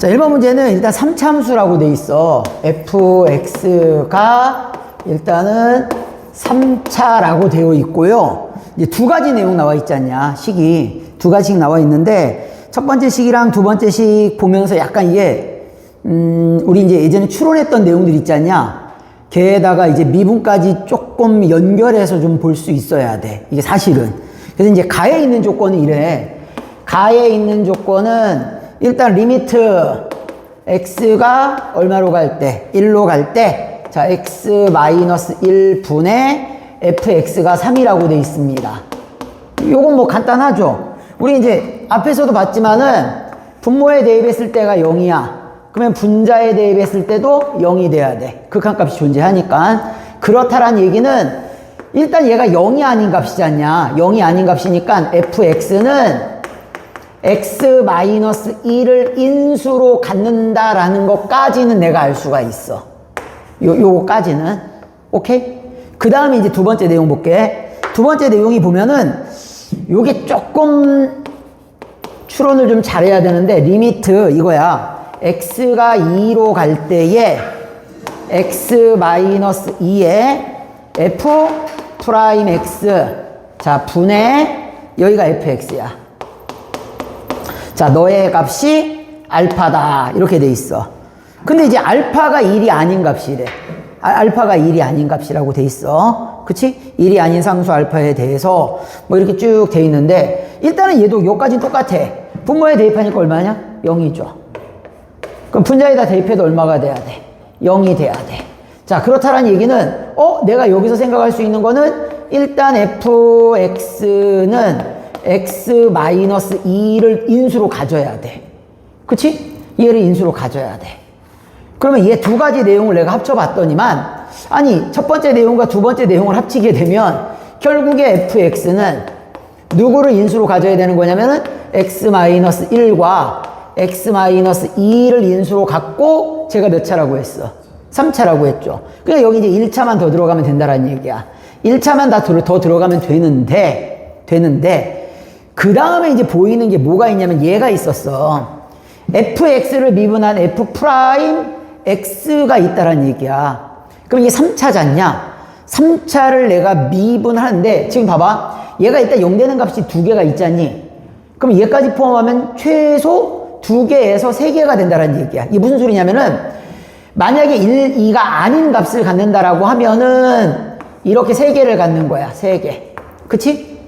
자, 1번 문제는 일단 3참수라고 돼 있어. fx가 일단은 3차라고 되어 있고요. 이제 두 가지 내용 나와 있지 않냐. 식이 두 가지씩 나와 있는데 첫 번째 식이랑 두 번째 식 보면서 약간 이게 음, 우리 이제 예전에 추론했던 내용들 있지 않냐. 걔에다가 이제 미분까지 조금 연결해서 좀 볼 수 있어야 돼. 이게 사실은. 그래서 이제 가에 있는 조건은 이래. 가에 있는 조건은 일단 리미트 x가 얼마로 갈 때? 1로 갈 때, 자, x 마이너스 1분의 fx가 3이라고 돼 있습니다. 요건 뭐 간단하죠? 우리 이제 앞에서도 봤지만은 분모에 대입했을 때가 0이야. 그러면 분자에 대입했을 때도 0이 돼야 돼. 극한값이 존재하니까. 그렇다란 얘기는 일단 얘가 0이 아닌 값이지 않냐. 0이 아닌 값이니까 fx는 x-1을 인수로 갖는다라는 것까지는 내가 알 수가 있어. 요, 요거까지는. 오케이? 그 다음에 이제 두 번째 내용 볼게. 두 번째 내용이 보면은 요게 조금 추론을 좀 잘해야 되는데 리미트 이거야. x가 2로 갈 때에 x-2에 f 프라임 x 자 분의 여기가 fx야. 자, 너의 값이 알파다. 이렇게 돼 있어. 근데 이제 알파가 1이 아닌 값이래. 아, 알파가 1이 아닌 값이라고 돼 있어. 그치? 1이 아닌 상수 알파에 대해서 뭐 이렇게 쭉 돼 있는데 일단은 얘도 요까지는 똑같아. 분모에 대입하니까 얼마냐? 0이죠. 그럼 분자에다 대입해도 얼마가 돼야 돼? 0이 돼야 돼. 자, 그렇다는 얘기는 어? 내가 여기서 생각할 수 있는 거는 일단 fx는 x-2를 인수로 가져야 돼. 그치? 얘를 인수로 가져야 돼. 그러면 얘 두 가지 내용을 내가 합쳐봤더니만, 아니, 첫 번째 내용과 두 번째 내용을 합치게 되면, 결국에 fx는 누구를 인수로 가져야 되는 거냐면은, x-1과 x-2를 인수로 갖고, 제가 몇 차라고 했어? 3차라고 했죠. 그러니까 여기 이제 1차만 더 들어가면 된다라는 얘기야. 1차만 다 더 들어가면 되는데, 되는데, 그 다음에 이제 보이는 게 뭐가 있냐면 얘가 있었어. fx를 미분한 f 프라임 x가 있다란 얘기야. 그럼 이게 3차잖냐? 3차를 내가 미분하는데 지금 봐봐. 얘가 일단 0 되는 값이 두 개가 있잖니? 그럼 얘까지 포함하면 최소 두 개에서 세 개가 된다는 얘기야. 이게 무슨 소리냐면은 만약에 1, 2가 아닌 값을 갖는다라고 하면은 이렇게 세 개를 갖는 거야. 세 개. 그치?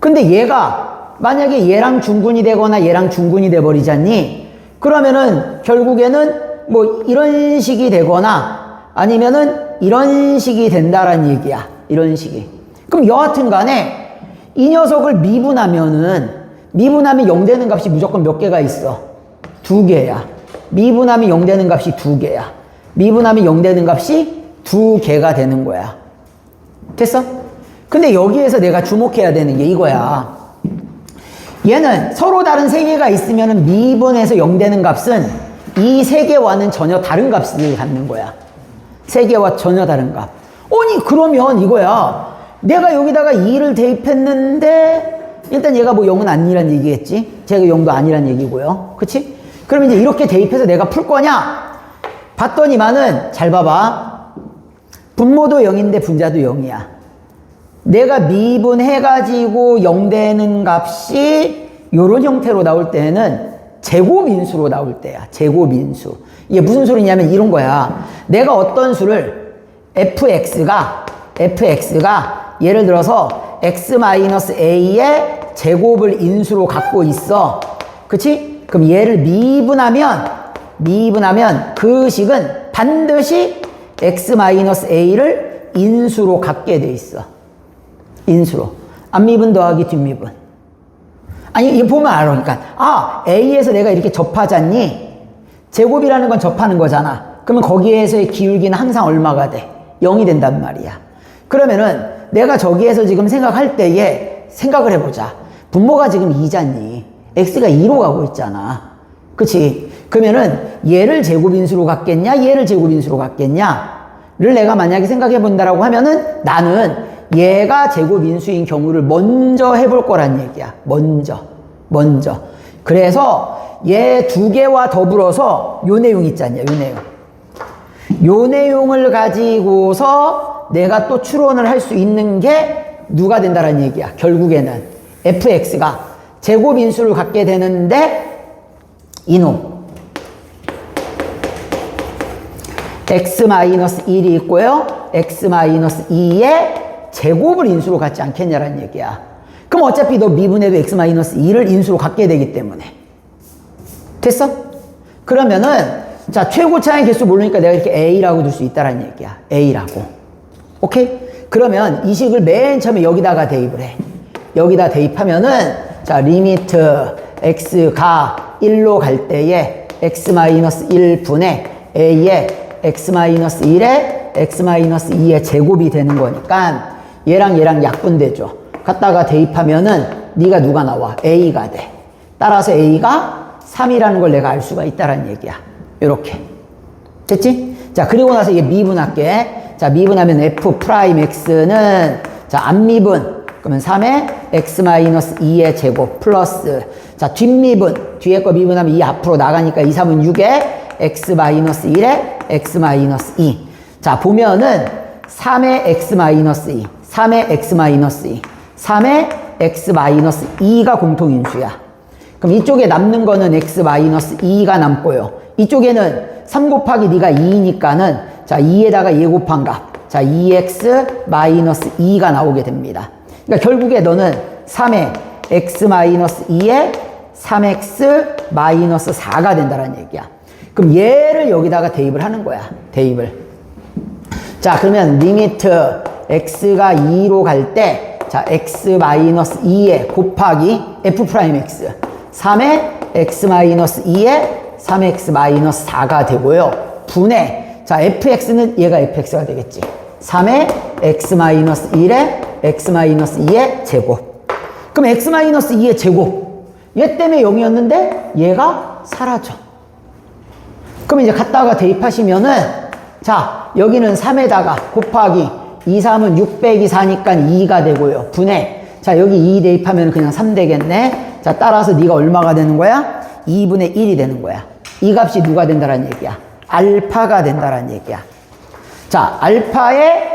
근데 얘가 만약에 얘랑 중군이 되거나 얘랑 중군이 돼 버리잖니? 그러면은 결국에는 뭐 이런 식이 되거나 아니면은 이런 식이 된다란 얘기야. 이런 식이. 그럼 여하튼 간에 이 녀석을 미분하면은 미분하면 0 되는 값이 무조건 몇 개가 있어? 두 개야. 미분하면 0 되는 값이 두 개야. 미분하면 0 되는 값이 두 개가 되는 거야. 됐어? 근데 여기에서 내가 주목해야 되는 게 이거야. 얘는 서로 다른 세 개가 있으면 미분에서 0 되는 값은 이 세 개와는 전혀 다른 값을 갖는 거야. 세 개와 전혀 다른 값. 아니, 그러면 이거야. 내가 여기다가 2를 대입했는데, 일단 얘가 뭐 0은 아니란 얘기겠지? 제가 0도 아니란 얘기고요. 그치? 그럼 이제 이렇게 대입해서 내가 풀 거냐? 봤더니만은, 잘 봐봐. 분모도 0인데 분자도 0이야. 내가 미분해가지고 0 되는 값이 요런 형태로 나올 때는 제곱인수로 나올 때야. 제곱인수. 이게 무슨 소리냐면 이런 거야. 내가 어떤 수를 fx가 fx가 예를 들어서 x-a의 제곱을 인수로 갖고 있어. 그치? 그럼 얘를 미분하면 미분하면 그 식은 반드시 x-a를 인수로 갖게 돼 있어. 인수로. 앞미분 더하기 뒷미분. 아니, 이거 보면 알아. 그러니까, 아, A에서 내가 이렇게 접하잖니? 제곱이라는 건 접하는 거잖아. 그러면 거기에서의 기울기는 항상 얼마가 돼? 0이 된단 말이야. 그러면은 내가 저기에서 지금 생각할 때에 생각을 해보자. 분모가 지금 2잖니? X가 2로 가고 있잖아. 그치? 그러면은 얘를 제곱인수로 갖겠냐? 얘를 제곱인수로 갖겠냐? 를 내가 만약에 생각해 본다라고 하면은 나는 얘가 제곱인수인 경우를 먼저 해볼 거란 얘기야. 먼저. 먼저. 그래서 얘 두 개와 더불어서 요 내용 있지 않냐, 요 내용. 요 내용을 가지고서 내가 또 추론을 할 수 있는 게 누가 된다는 얘기야. 결국에는 fx가 제곱 인수를 갖게 되는데 이놈 x-1이 있고요. x-2의 제곱을 인수로 갖지 않겠냐라는 얘기야. 그럼 어차피 너 미분해도 x-2를 인수로 갖게 되기 때문에. 됐어? 그러면은 자 최고 차의 개수 모르니까 내가 이렇게 a라고 둘 수 있다라는 얘기야. a라고. 오케이? 그러면 이 식을 맨 처음에 여기다가 대입을 해. 여기다 대입하면은 자 리미트 x가 1로 갈 때에 x-1분의 a의 x-1의 x-2의 제곱이 되는 거니까 얘랑 얘랑 약분되죠. 갖다가 대입하면은 네가 누가 나와? a가 돼. 따라서 a가 3이라는 걸 내가 알 수가 있다라는 얘기야. 이렇게. 됐지? 자, 그리고 나서 이게 미분할게. 자, 미분하면 f 프라임 x는 자, 안 미분. 그러면 3의 x-2의 제곱 플러스 자, 뒷미분. 뒤에 거 미분하면 2 앞으로 나가니까 2, 3은 6에 x-1에 x-2. 자, 보면은 3의 x-2, 3의 x-2, 3의 x-2가 공통인수야. 그럼 이쪽에 남는 거는 x-2가 남고요. 이쪽에는 3 곱하기 네가 2니까는 자, 2에다가 예 곱한 값. 자, 2x-2가 나오게 됩니다. 그러니까 결국에 너는 3의 x-2에 3x-4가 된다는 얘기야. 그럼 얘를 여기다가 대입을 하는 거야. 대입을. 자, 그러면 리미트 x가 2로 갈 때, 자, x-2에 곱하기 f 프라임 x. 3의 x-2에 3x-4가 되고요. 분의, 자, fx는 얘가 fx가 되겠지. 3의 x-1에 x-2의 제곱. 그럼 x-2의 제곱. 얘 때문에 0이었는데 얘가 사라져. 그럼 이제 갖다가 대입하시면은 자 여기는 3에다가 곱하기 2, 3은 600이 4니까 2가 되고요. 분해. 자 여기 2 대입하면 그냥 3 되겠네. 자 따라서 네가 얼마가 되는 거야? 2분의 1이 되는 거야. 이 값이 누가 된다는 얘기야? 알파가 된다는 얘기야. 자 알파의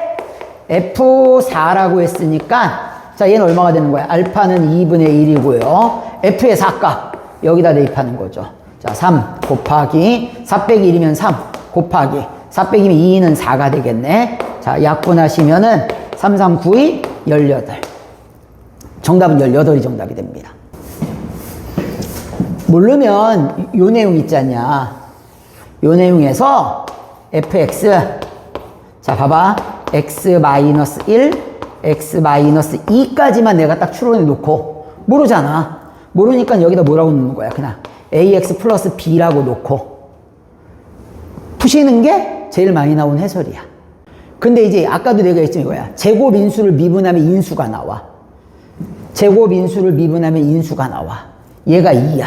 F4라고 했으니까 자 얘는 얼마가 되는 거야? 알파는 2분의 1이고요. F의 4값 여기다 대입하는 거죠. 자, 3 곱하기 4 빼기 1이면 3 곱하기 4 빼기면 2는 4가 되겠네. 자, 약분하시면은 3, 3, 9, 2, 18. 정답은 18이 정답이 됩니다. 모르면 요 내용 있지 않냐. 요 내용에서 fx 자, 봐봐. x-1, x-2까지만 내가 딱 추론해 놓고 모르잖아. 모르니까 여기다 뭐라고 넣는 거야? 그냥 ax 플러스 b라고 놓고 푸시는 게 제일 많이 나온 해설이야. 근데 이제 아까도 내가 했지만 이거야. 제곱 인수를 미분하면 인수가 나와. 제곱 인수를 미분하면 인수가 나와. 얘가 2야.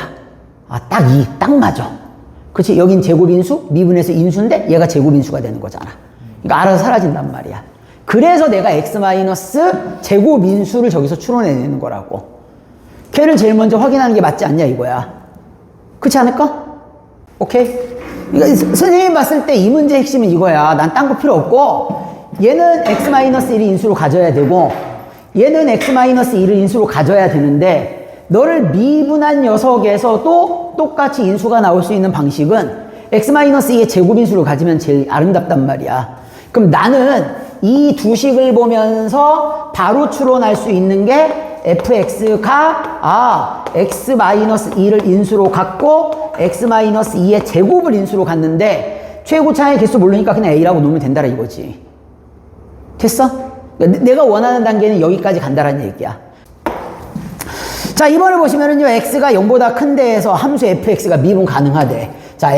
아, 딱 2. 딱 맞아. 그치? 여긴 제곱 인수, 미분해서 인수인데 얘가 제곱 인수가 되는 거잖아. 그러니까 알아서 사라진단 말이야. 그래서 내가 x 마이너스 제곱 인수를 저기서 추론해내는 거라고. 걔를 제일 먼저 확인하는 게 맞지 않냐 이거야. 그렇지 않을까? 오케이? 그러니까 선생님 봤을 때 이 문제의 핵심은 이거야. 난 딴 거 필요 없고 얘는 x-1을 인수로 가져야 되고 얘는 x-1을 인수로 가져야 되는데 너를 미분한 녀석에서도 똑같이 인수가 나올 수 있는 방식은 x-2의 제곱인수로 가지면 제일 아름답단 말이야. 그럼 나는 이 두 식을 보면서 바로 추론할 수 있는 게 fx가 아 x-2를 인수로 갖고 x-2의 제곱을 인수로 갔는데 최고 차의 개수 모르니까 그냥 a라고 놓으면 된다라 이거지. 됐어? 그러니까 내가 원하는 단계는 여기까지 간다라는 얘기야. 자 이번에 보시면은요 x가 0보다 큰 데에서 함수 fx가 미분 가능하대. 자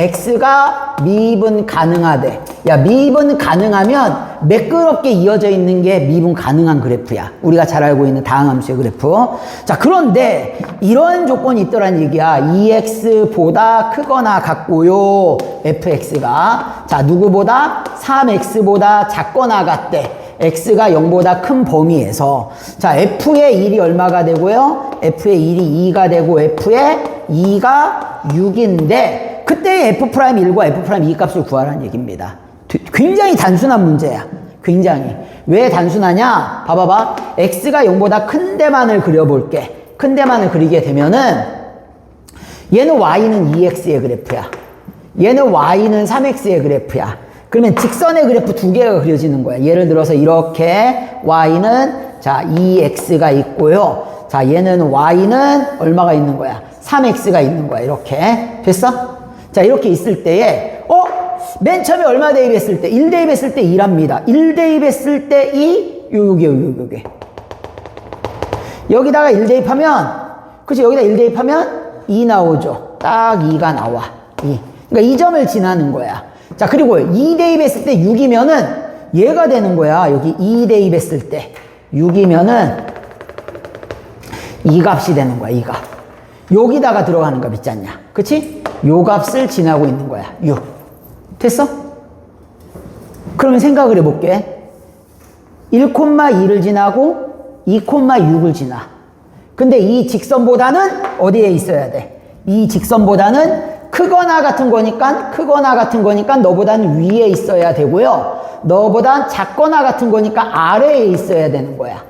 fx가 미분 가능하대. 야 미분 가능하면 매끄럽게 이어져 있는 게 미분 가능한 그래프야. 우리가 잘 알고 있는 다항함수의 그래프. 자 그런데 이런 조건이 있더란 얘기야. 2x보다 크거나 같고요. fx가. 자 누구보다? 3x보다 작거나 같대. X가 0보다 큰 범위에서. 자 f의 1이 얼마가 되고요? f의 1이 2가 되고 f의 2가 6인데 그때 f'1과 f'2 값을 구하라는 얘기입니다. 굉장히 단순한 문제야. 굉장히. 왜 단순하냐? 봐봐봐. x가 0보다 큰 데만을 그려볼게. 큰 데만을 그리게 되면은 얘는 y는 2x의 그래프야. 얘는 y는 3x의 그래프야. 그러면 직선의 그래프 두 개가 그려지는 거야. 예를 들어서 이렇게 y는 자 2x가 있고요. 자 얘는 y는 얼마가 있는 거야? 3x가 있는 거야. 이렇게 됐어? 자 이렇게 있을 때에 어? 맨 처음에 얼마 대입했을 때? 1 대입했을 때 2랍니다. 1 대입했을 때 2, 요, 요게, 요, 요게. 여기다가 1 대입하면, 그치, 여기다 1 대입하면 2 나오죠. 딱 2가 나와. 2. 그러니까 이 점을 지나는 거야. 자, 그리고 2 대입했을 때 6이면은 얘가 되는 거야. 여기 2 대입했을 때. 6이면은 이 값이 되는 거야, 이 값. 여기다가 들어가는 값 있지 않냐. 그치? 요 값을 지나고 있는 거야. 6. 됐어? 그러면 생각을 해볼게. 1,2를 지나고 2,6을 지나. 근데 이 직선보다는 어디에 있어야 돼? 이 직선보다는 크거나 같은 거니까 크거나 같은 거니까 너보다는 위에 있어야 되고요. 너보단 작거나 같은 거니까 아래에 있어야 되는 거야.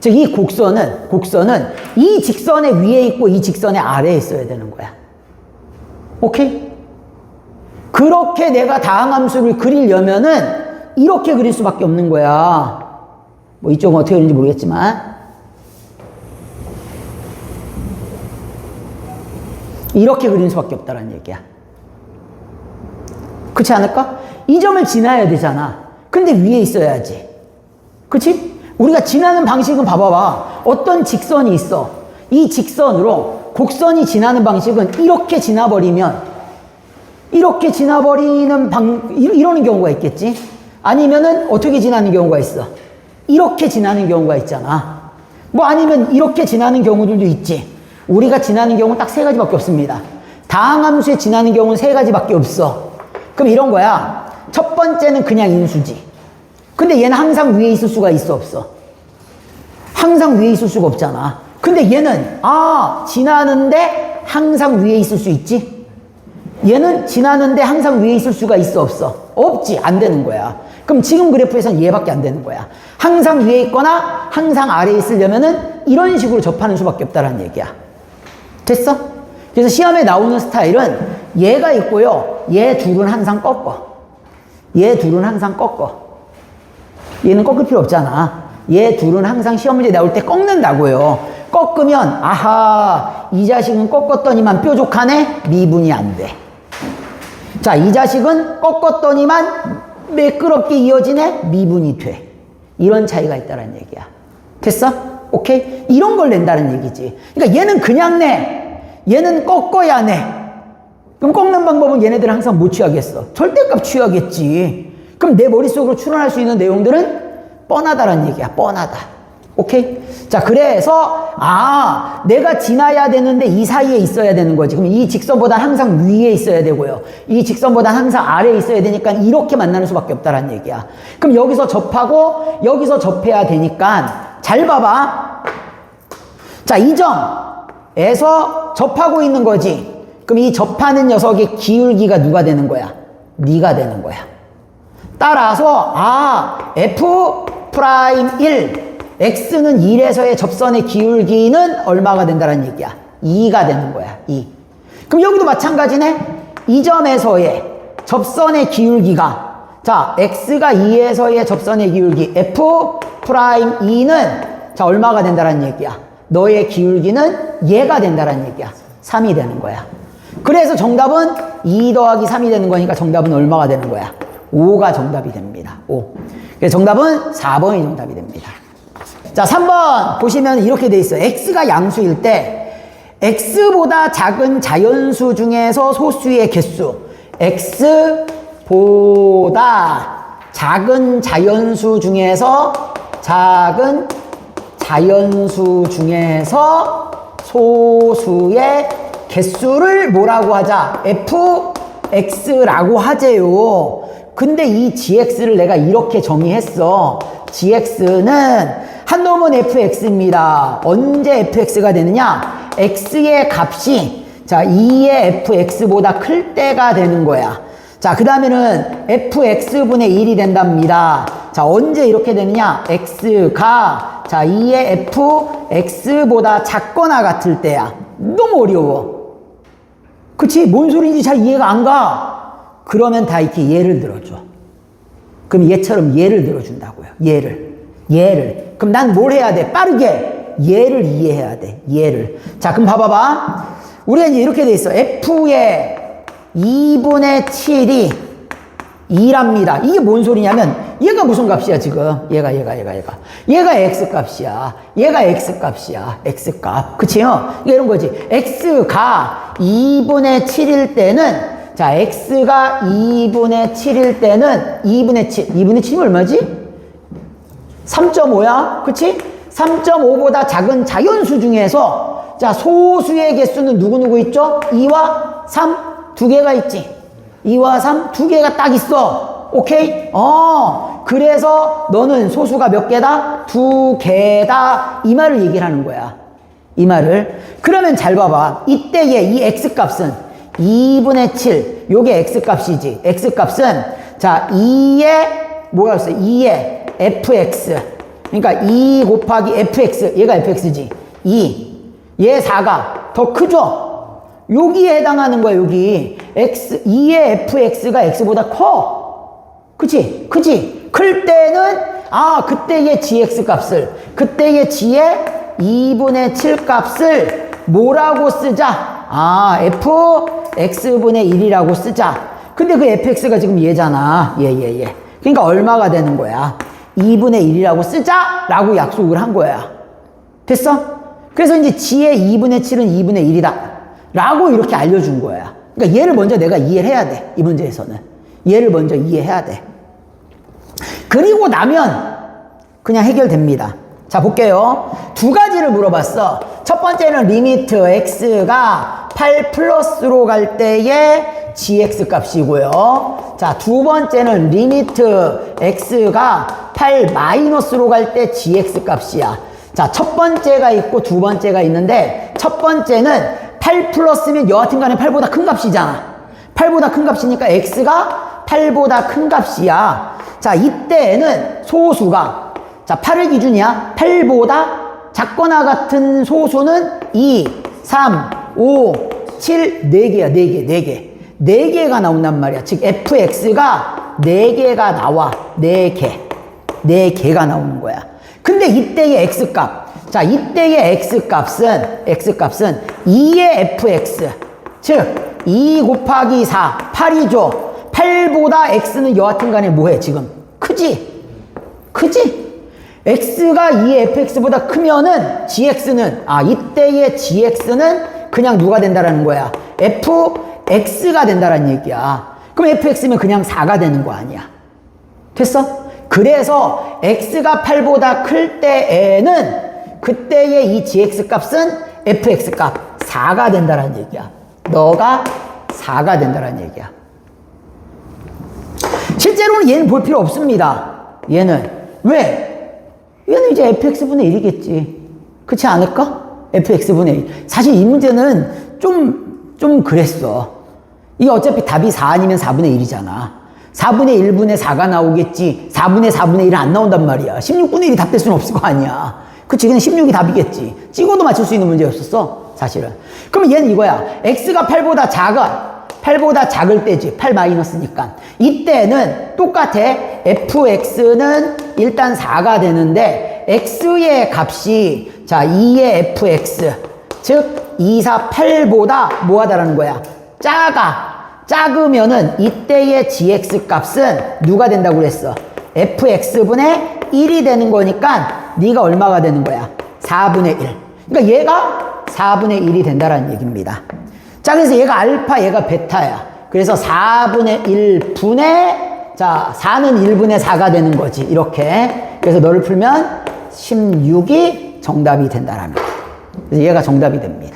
즉 이 곡선은 곡선은 이 직선의 위에 있고 이 직선의 아래에 있어야 되는 거야. 오케이? 그렇게 내가 다항함수를 그리려면은 이렇게 그릴 수밖에 없는 거야. 뭐 이쪽은 어떻게 그리는지 모르겠지만 이렇게 그리는 수밖에 없다는 얘기야. 그렇지 않을까? 이 점을 지나야 되잖아. 근데 위에 있어야지. 그렇지? 우리가 지나는 방식은 봐봐봐. 어떤 직선이 있어. 이 직선으로 곡선이 지나는 방식은 이렇게 지나버리면 이렇게 지나버리는 방, 이러는 경우가 있겠지? 아니면은 어떻게 지나는 경우가 있어? 이렇게 지나는 경우가 있잖아. 뭐 아니면 이렇게 지나는 경우들도 있지. 우리가 지나는 경우는 딱 세 가지밖에 없습니다. 다항함수에 지나는 경우는 세 가지밖에 없어. 그럼 이런 거야. 첫 번째는 그냥 인수지. 근데 얘는 항상 위에 있을 수가 있어, 없어? 항상 위에 있을 수가 없잖아. 근데 얘는, 아, 지나는데 항상 위에 있을 수 있지? 얘는 지나는데 항상 위에 있을 수가 있어, 없어? 없지. 안 되는 거야. 그럼 지금 그래프에서는 얘밖에 안 되는 거야. 항상 위에 있거나 항상 아래에 있으려면은 이런 식으로 접하는 수밖에 없다라는 얘기야. 됐어? 그래서 시험에 나오는 스타일은 얘가 있고요. 얘 둘은 항상 꺾어. 얘 둘은 항상 꺾어. 얘는 꺾을 필요 없잖아. 얘 둘은 항상 시험 문제 나올 때 꺾는다고요. 꺾으면 아하 이 자식은 꺾었더니만 뾰족하네 미분이 안 돼. 자 이 자식은 꺾었더니만 매끄럽게 이어지네 미분이 돼. 이런 차이가 있다는 얘기야. 됐어? 오케이? 이런 걸 낸다는 얘기지. 그러니까 얘는 그냥 내. 얘는 꺾어야 내. 그럼 꺾는 방법은 얘네들은 항상 못 취하겠어. 절대값 취하겠지. 그럼 내 머릿속으로 추론할 수 있는 내용들은 뻔하다는 얘기야. 뻔하다. 오케이? 자, 그래서, 아, 내가 지나야 되는데 이 사이에 있어야 되는 거지. 그럼 이 직선보다 항상 위에 있어야 되고요. 이 직선보다 항상 아래에 있어야 되니까 이렇게 만나는 수밖에 없다는 얘기야. 그럼 여기서 접하고 여기서 접해야 되니까 잘 봐봐. 자, 이 점에서 접하고 있는 거지. 그럼 이 접하는 녀석의 기울기가 누가 되는 거야? 네가 되는 거야. 따라서 아 f 프라임 1 x는 1에서의 접선의 기울기는 얼마가 된다는 얘기야? 2가 되는 거야 2 그럼 여기도 마찬가지네. 이 점에서의 접선의 기울기가 자 x가 2에서의 접선의 기울기 f 프라임 2는 자 얼마가 된다는 얘기야? 너의 기울기는 얘가 된다는 얘기야. 3이 되는 거야. 그래서 정답은 2 더하기 3이 되는 거니까 정답은 얼마가 되는 거야? 5가 정답이 됩니다. 5. 그래서 정답은 4번이 정답이 됩니다. 자, 3번 보시면 이렇게 돼 있어요. x가 양수일 때 x보다 작은 자연수 중에서 소수의 개수 x보다 작은 자연수 중에서 작은 자연수 중에서 소수의 개수를 뭐라고 하자? fx라고 하재요. 근데 이 gx를 내가 이렇게 정의했어. gx는 한 놈은 fx입니다. 언제 fx가 되느냐? x의 값이 자 2의 fx보다 클 때가 되는 거야. 자, 그 다음에는 fx분의 1이 된답니다. 자, 언제 이렇게 되느냐? x가 자 2의 fx보다 작거나 같을 때야. 너무 어려워. 그치? 뭔 소리인지 잘 이해가 안 가. 그러면 다 이렇게 예를 들어줘. 그럼 얘처럼 예를 들어준다고요. 예를. 예를. 그럼 난 뭘 해야 돼? 빠르게. 예를 이해해야 돼. 예를. 자, 그럼 봐봐봐. 우리가 이제 이렇게 돼 있어. F의 2분의 7이 2랍니다. 이게 뭔 소리냐면 얘가 무슨 값이야 지금 얘가 얘가 얘가 얘가 얘가 x 값이야 얘가 x 값이야 x 값 그치요 이런 거지 x가 2분의 7일 때는 자 x가 2분의 7일 때는 2분의 7 2분의 7이 얼마지 3.5야 그치 3.5보다 작은 자연수 중에서 자 소수의 개수는 누구누구 있죠 2와 3 두 개가 있지 2와 3 두 개가 딱 있어. 오케이? 어. 그래서 너는 소수가 몇 개다? 두 개다. 이 말을 얘기를 하는 거야. 이 말을. 그러면 잘 봐봐. 이때의 이 x 값은 2분의 7. 요게 x 값이지. x 값은 자, 2의 뭐였어? 2의 fx. 그러니까 2 곱하기 fx. 얘가 fx지. 2. 얘 4가 더 크죠? 여기에 해당하는 거야, 여기. x, 2의 fx가 x보다 커. 그치? 그치? 클 때는, 아, 그때의 gx 값을, 그때의 g의 2분의 7 값을 뭐라고 쓰자? 아, f, x분의 1이라고 쓰자. 근데 그 fx가 지금 얘잖아. 얘, 얘, 얘. 그러니까 얼마가 되는 거야? 2분의 1이라고 쓰자! 라고 약속을 한 거야. 됐어? 그래서 이제 g의 2분의 7은 2분의 1이다. 라고 이렇게 알려준 거야. 그러니까 얘를 먼저 내가 이해를 해야 돼. 이 문제에서는. 얘를 먼저 이해해야 돼. 그리고 나면 그냥 해결됩니다. 자, 볼게요. 두 가지를 물어봤어. 첫 번째는 리미트 x가 8 플러스로 갈 때의 gx 값이고요. 자, 두 번째는 리미트 x가 8 마이너스로 갈 때 gx 값이야. 자, 첫 번째가 있고 두 번째가 있는데 첫 번째는 8 플러스면 여하튼 간에 8보다 큰 값이잖아. 8보다 큰 값이니까 x가 8보다 큰 값이야. 자, 이때에는 소수가 자, 8을 기준이야. 8보다 작거나 같은 소수는 2, 3, 5, 7, 4개야. 4개, 4개. 4개가 나온단 말이야. 즉, fx가 4개가 나와. 4개. 4개가 나오는 거야. 근데 이때의 x값. 자, 이때의 x값은, x값은 2의 fx. 즉, 2 곱하기 4, 8이죠. 8보다 x는 여하튼 간에 뭐해, 지금? 크지? 크지? x가 2의 fx보다 크면은 gx는, 아, 이때의 gx는 그냥 누가 된다라는 거야? fx가 된다라는 얘기야. 그럼 fx면 그냥 4가 되는 거 아니야. 됐어? 그래서 x가 8보다 클 때에는 그때의 이 gx 값은 fx 값 4가 된다는 얘기야. 너가 4가 된다는 얘기야. 실제로는 얘는 볼 필요 없습니다. 얘는. 왜? 얘는 이제 fx분의 1이겠지. 그렇지 않을까? Fx분의 1. 사실 이 문제는 좀, 좀 그랬어. 이게 어차피 답이 4 아니면 4분의 1이잖아. 4분의 1분의 4가 나오겠지. 4분의 4분의 1은 안 나온단 말이야. 16분의 1이 답될 수는 없을 거 아니야. 그치, 그냥 16이 답이겠지. 찍어도 맞출 수 있는 문제였었어, 사실은. 그러면 얘는 이거야. x가 8보다 작아. 8보다 작을 때지. 8 마이너스니까. 이때는 똑같아. fx는 일단 4가 되는데, x의 값이, 자, 2의 fx. 즉, 2, 4, 8보다 뭐하다라는 거야? 작아. 작으면은 이때의 gx 값은 누가 된다고 그랬어? fx분의 1이 되는 거니까 네가 얼마가 되는 거야? 4분의 1. 그러니까 얘가 4분의 1이 된다라는 얘기입니다. 자, 그래서 얘가 알파, 얘가 베타야. 그래서 4분의 1 분의 자, 4는 1분의 4가 되는 거지. 이렇게. 그래서 너를 풀면 16이 정답이 된다랍니다. 그래서 얘가 정답이 됩니다.